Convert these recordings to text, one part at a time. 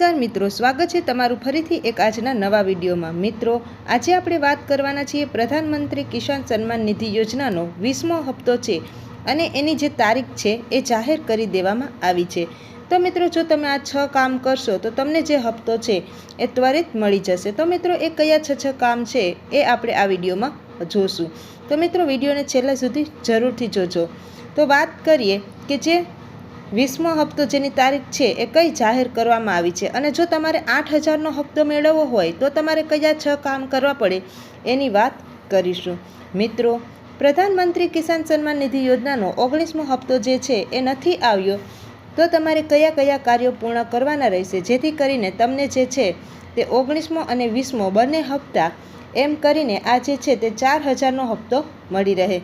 નમસ્કાર મિત્રો, સ્વાગત છે તમારું ફરીથી એક આજના નવા વિડીયોમાં. મિત્રો, આજે આપણે વાત કરવાના છીએ પ્રધાનમંત્રી કિસાન સન્માન નિધિ યોજનાનો વીસમો હપ્તો છે અને એની જે તારીખ છે એ જાહેર કરી દેવામાં આવી છે. તો મિત્રો, જો તમે આ છ કામ કરશો, તો તમને જે હપ્તો છે એ ત્વરિત મળી જશે. તો મિત્રો, એ કયા છ છ કામ છે એ આપણે આ વિડીયોમાં જોશું. તો મિત્રો, વિડીયોને છેલ્લા સુધી જરૂરથી જોજો. તો વાત કરીએ કે જે વીસમો હપ્તો જેની તારીખ છે એ કઈ જાહેર કરવામાં આવી છે? અને જો તમારે આઠ હજારનો હપ્તો મેળવવો હોય, તો તમારે કયા છ કામ કરવા પડે એની વાત કરીશું. મિત્રો, પ્રધાનમંત્રી કિસાન સન્માન નિધિ યોજનાનો ઓગણીસમો હપ્તો જે છે એ નથી આવ્યો, તો તમારે કયા કયા કાર્યો પૂર્ણ કરવાના રહેશે? જેથી કરીને તમને જે છે તે ઓગણીસમો અને વીસમો બંને હપ્તા એમ કરીને આ જે છે તે ચાર હજારનો હપ્તો મળી રહે.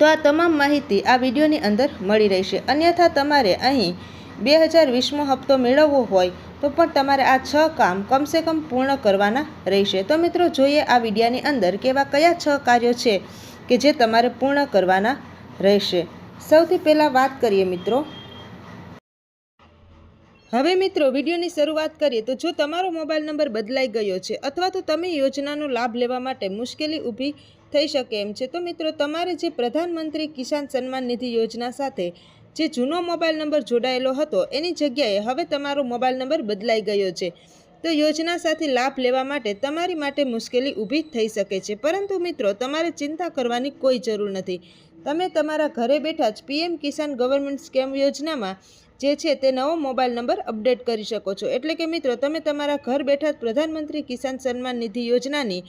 તો આ તમામ માહિતી આ વિડીયોની અંદર મળી રહેશે. અન્યથા તમારે અહીં બે હજાર વીસમો હપ્તો મેળવવો હોય તો પણ તમારે આ છ કામ કમસે કમ પૂર્ણ કરવાના રહેશે. તો મિત્રો, જોઈએ આ વિડીયાની અંદર કેવા કયા છ કાર્યો છે કે જે તમારે પૂર્ણ કરવાના રહેશે. સૌથી પહેલાં વાત કરીએ મિત્રો. હવે મિત્રો, વિડીયોની શરૂઆત કરીએ. તો જો તમારો મોબાઈલ નંબર બદલાઈ ગયો છે અથવા તો તમે યોજનાનો લાભ લેવા માટે મુશ્કેલી ઊભી થઈ શકે એમ છે. તો મિત્રો, તમારે જે પ્રધાનમંત્રી કિસાન સન્માન નિધિ યોજના સાથે જે જૂનો મોબાઈલ નંબર જોડાયેલો હતો, એની જગ્યાએ હવે તમારો મોબાઈલ નંબર બદલાઈ ગયો છે. તો યોજના સાથે લાભ લેવા માટે તમારી માટે મુશ્કેલી ઊભી થઈ શકે છે. પરંતુ મિત્રો, તમારે ચિંતા કરવાની કોઈ જરૂર નથી. તમે તમારા ઘરે બેઠા જ પીએમ કિસાન ગવર્મેન્ટ સ્કેમ યોજનામાં જે છે તે નવો મોબાઈલ નંબર અપડેટ કરી શકો છો. એટલે કે મિત્રો, તમે તમારા ઘર બેઠા જ પ્રધાનમંત્રી કિસાન સન્માન નિધિ યોજનાની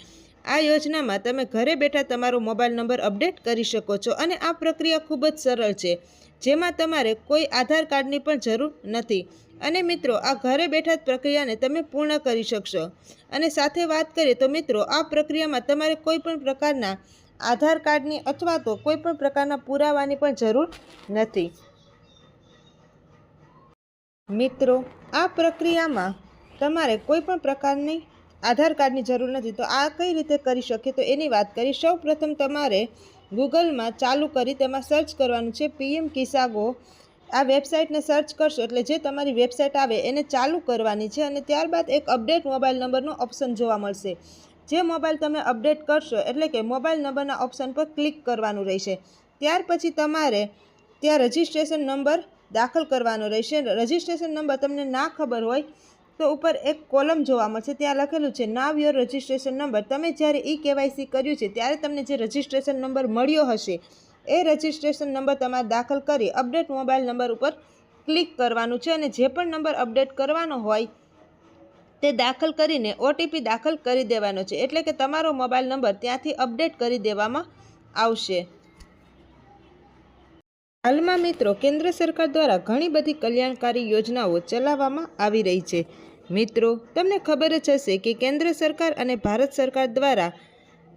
આ યોજનામાં તમે ઘરે બેઠા તમારો મોબાઈલ નંબર અપડેટ કરી શકો છો અને આ પ્રક્રિયા ખૂબ જ સરળ છે, જેમાં તમારે કોઈ આધાર કાર્ડની પણ જરૂર નથી. અને મિત્રો, આ ઘરે બેઠા જ પ્રક્રિયાને તમે પૂર્ણ કરી શકશો. અને સાથે વાત કરીએ તો મિત્રો, આ પ્રક્રિયામાં તમારે કોઈ પણ પ્રકારના આધાર કાર્ડની અથવા તો કોઈ પણ પ્રકારના પુરાવાની પણ જરૂર નથી. મિત્રો, આ પ્રક્રિયામાં તમારે કોઈ પણ પ્રકારની આધાર કાર્ડની જરૂર નથી. તો આ કઈ રીતે કરી શકીએ? તો એની વાત કરી સૌ પ્રથમ તમારે ગૂગલમાં ચાલુ કરી તેમાં સર્ચ કરવાનું છે પીએમ કિસાગો. આ વેબસાઇટને સર્ચ કરશો એટલે જે તમારી વેબસાઇટ આવે એને ચાલુ કરવાની છે અને ત્યારબાદ એક અપડેટ મોબાઈલ નંબરનો ઓપ્શન જોવા મળશે. જે મોબાઈલ તમે અપડેટ કરશો એટલે કે મોબાઈલ નંબરના ઓપ્શન પર ક્લિક કરવાનું રહેશે. ત્યાર પછી તમારે ત્યાં રજિસ્ટ્રેશન નંબર દાખલ કરવાનો રહેશે. રજિસ્ટ્રેશન નંબર તમને ના ખબર હોય તો ઉપર એક કોલમ જોવા મળશે. ત્યાં લખેલું છે નાવ યોર રજિસ્ટ્રેશન નંબર તમે જ્યારે ઈ કેવાયસી કર્યું છે, ત્યારે તમને જે રજિસ્ટ્રેશન નંબર મળ્યો હશે, એ રજિસ્ટ્રેશન નંબર તમારે દાખલ કરી અપડેટ મોબાઈલ નંબર ઉપર ક્લિક કરવાનું છે અને જે પણ નંબર અપડેટ કરવાનો હોય, તે દાખલ કરીને ઓટીપી દાખલ કરી દેવાનો છે. એટલે કે તમારો મોબાઈલ નંબર ત્યાંથી અપડેટ કરી દેવામાં આવશે. હાલમાં મિત્રો, કેન્દ્ર સરકાર દ્વારા ઘણી બધી કલ્યાણકારી યોજનાઓ ચલાવવામાં આવી રહી છે. મિત્રો, તમને ખબર જ હશે કે કેન્દ્ર સરકાર અને ભારત સરકાર દ્વારા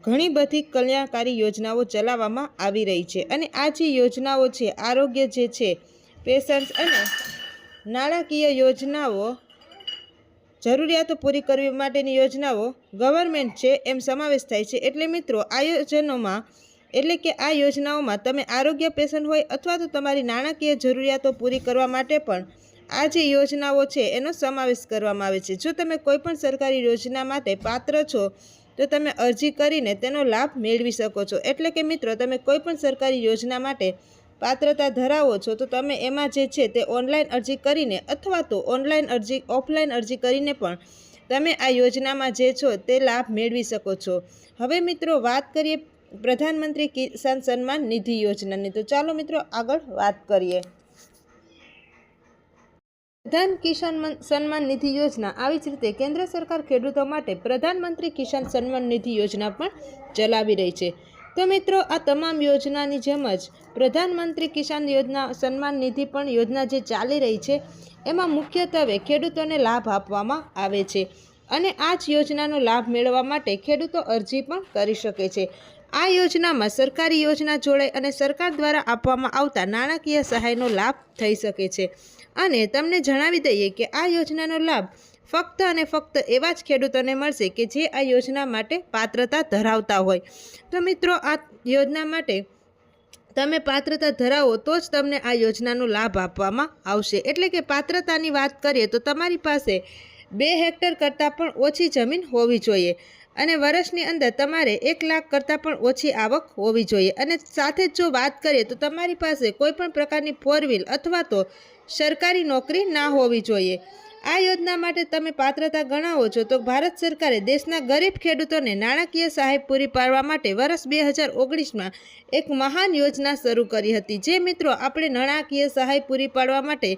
ઘણી બધી કલ્યાણકારી યોજનાઓ ચલાવવામાં આવી રહી છે અને આ જે યોજનાઓ છે, આરોગ્ય જે છે પેશન્સ અને નાણાકીય યોજનાઓ, જરૂરિયાતો પૂરી કરવી માટેની યોજનાઓ ગવર્મેન્ટ છે એમ સમાવેશ થાય છે. એટલે મિત્રો આયોજનોમાં એટલે કે આ યોજનાઓમાં તમે આરોગ્ય પેશન્ટ હોય અથવા તો તમારી નાણાકીય જરૂરિયાતો પૂરી કરવા માટે પણ આ જે યોજનાઓ છે, એનો સમાવેશ કરવામાં આવે છે. જો તમે કોઈપણ સરકારી યોજના માટે પાત્ર છો, તો તમે અરજી કરીને તેનો લાભ મેળવી શકો છો. એટલે કે મિત્રો, તમે કોઈપણ સરકારી યોજના માટે પાત્રતા ધરાવો છો, તો તમે એમાં જે છે તે ઓનલાઈન અરજી કરીને અથવા તો ઓનલાઈન અરજી, ઓફલાઈન અરજી કરીને પણ તમે આ યોજનામાં જે છો તે લાભ મેળવી શકો છો. હવે મિત્રો, વાત કરીએ પ્રધાનમંત્રી કિસાન સન્માન નિધિ યોજનાની. તો ચાલો મિત્રો, આગળ વાત કરીએ. પ્રધાન કિસાન મન- સન્માન નિધિ યોજના. આવી જ રીતે કેન્દ્ર સરકાર ખેડૂતો માટે પ્રધાનમંત્રી કિસાન સન્માન નિધિ યોજના પણ ચલાવી રહી છે. તો મિત્રો, આ તમામ યોજનાની જેમ જ પ્રધાનમંત્રી કિસાન યોજના, સન્માન નિધિ પણ યોજના જે ચાલી રહી છે, એમાં મુખ્યત્વે ખેડૂતોને લાભ આપવામાં આવે છે અને આ જ યોજનાનો લાભ મેળવવા માટે ખેડૂતો અરજી પણ કરી શકે છે. આ યોજનામાં સરકારી યોજના જોડાય અને સરકાર દ્વારા આપવામાં આવતા નાણાકીય સહાયનો લાભ થઈ શકે છે. અને તમને જણાવી દઈએ કે આ યોજનાનો લાભ ફક્ત અને ફક્ત એવા જ ખેડૂતોને મળશે કે જે આ યોજના માટે પાત્રતા ધરાવતા હોય. તો મિત્રો, આ યોજના માટે તમે પાત્રતા ધરાવો તો જ તમને આ યોજનાનો લાભ આપવામાં આવશે. એટલે કે પાત્રતાની વાત કરીએ તો તમારી પાસે બે હેક્ટર કરતાં પણ ઓછી જમીન હોવી જોઈએ. અને વર્ષની અંદર તમારે એક લાખ કરતાં પણ ઓછી આવક હોવી જોઈએ. અને સાથે જ વાત કરીએ તો તમારી પાસે કોઈ પણ પ્રકારની ફોર વ્હીલ અથવા તો સરકારી નોકરી ના હોવી જોઈએ. આ યોજના માટે તમે પાત્રતા ગણાવો છો તો ભારત સરકારે દેશના ગરીબ ખેડૂતોને નાણાકીય સહાય પૂરી પાડવા માટે વર્ષ બે હજાર ઓગણીસમાં એક મહાન યોજના શરૂ કરી હતી. જે મિત્રો, આપણે નાણાકીય સહાય પૂરી પાડવા માટે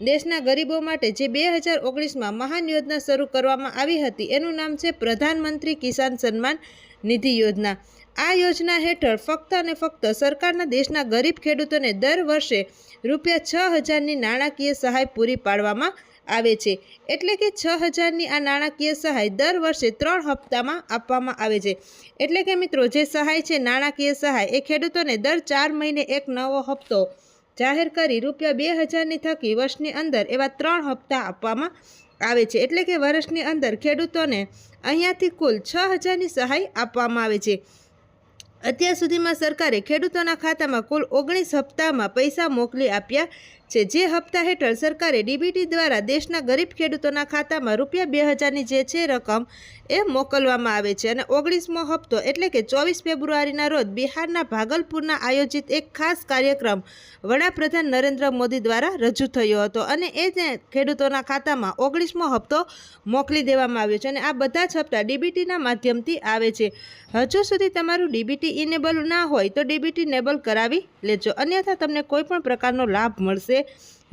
દેશના ગરીબો માટે જે બે હજાર ઓગણીસમાં મહાન યોજના શરૂ કરવામાં આવી હતી, એનું નામ છે પ્રધાનમંત્રી કિસાન સન્માન નિધિ યોજના. આ યોજના હેઠળ ફક્ત અને ફક્ત સરકારના દેશના ગરીબ ખેડૂતોને દર વર્ષે રૂપિયા છ હજારની નાણાકીય સહાય પૂરી પાડવામાં આવે છે. એટલે કે છ હજારની આ નાણાકીય સહાય દર વર્ષે ત્રણ હપ્તામાં આપવામાં આવે છે. એટલે કે મિત્રો, જે સહાય છે નાણાકીય સહાય, એ ખેડૂતોને દર ચાર મહિને એક નવો હપ્તો જાહેર કરી રૂપિયા બે હજારની થકી વર્ષની અંદર એવા ત્રણ હપ્તા આપવામાં આવે છે. એટલે કે વર્ષની અંદર ખેડૂતોને અહીંયાથી કુલ છ હજારની સહાય આપવામાં આવે છે. અત્યાર સુધીમાં સરકારે ખેડૂતોના ખાતામાં કુલ ઓગણીસ હપ્તામાં પૈસા મોકલી આપ્યા છે. જે હપ્તા હેઠળ સરકારે ડીબીટી દ્વારા દેશના ગરીબ ખેડૂતોના ખાતામાં રૂપિયા બે હજારની જે છે રકમ એ મોકલવામાં આવે છે અને ઓગણીસમો હપ્તો એટલે કે ચોવીસ ફેબ્રુઆરીના રોજ બિહારના ભાગલપુરના આયોજિત એક ખાસ કાર્યક્રમ વડાપ્રધાન નરેન્દ્ર મોદી દ્વારા રજૂ થયો હતો અને એ ખેડૂતોના ખાતામાં ઓગણીસમો હપ્તો મોકલી દેવામાં આવ્યો છે અને આ બધા જ હપ્તા ડીબીટીના માધ્યમથી આવે છે. હજુ સુધી તમારું ડીબીટી ઇનેબલ ના હોય તો ડીબીટી નેબલ કરાવી લેજો. અન્યથા તમને કોઈ પણ પ્રકારનો લાભ મળશે.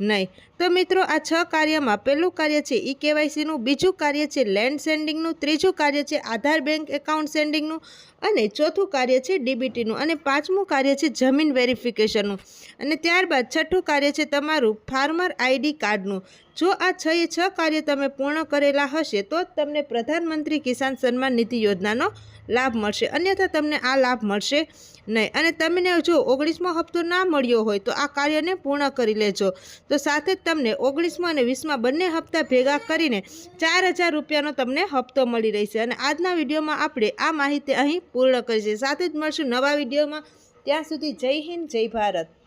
નહીં. તો મિત્રો, આ છ કાર્યમાં પહેલું કાર્ય છે ઈ કેવાયસીનું, બીજું કાર્ય છે લેન્ડ સેન્ડિંગનું, ત્રીજું કાર્ય છે આધાર બેંક એકાઉન્ટ સેન્ડિંગનું અને ચોથું કાર્ય છે ડીબીટીનું અને પાંચમું કાર્ય છે જમીન વેરિફિકેશનનું. અને ત્યારબાદ છઠ્ઠું કાર્ય છે તમારું ફાર્મર આઈડી કાર્ડનું. જો આ છ એ છ કાર્ય તમે પૂર્ણ કરેલા હશે તો જ તમને પ્રધાનમંત્રી કિસાન સન્માન નિધિ યોજનાનો લાભ મળશે. અન્યથા તમને આ લાભ મળશે નહીં. અને તમને જો ઓગણીસમો હપ્તો ના મળ્યો હોય તો આ કાર્યને પૂર્ણ કરી લેજો. તો સાથે જ તમને ઓગણીસમો અને વીસમાં બંને હપ્તા ભેગા કરીને ચાર હજાર રૂપિયાનો તમને હપ્તો મળી રહેશે. અને આજના વિડીયોમાં આપણે આ માહિતી અહીં પૂર્ણ કરી સાથે જ મળશું નવા વિડીયોમાં. ત્યાં સુધી જય હિન્દ, જય ભારત.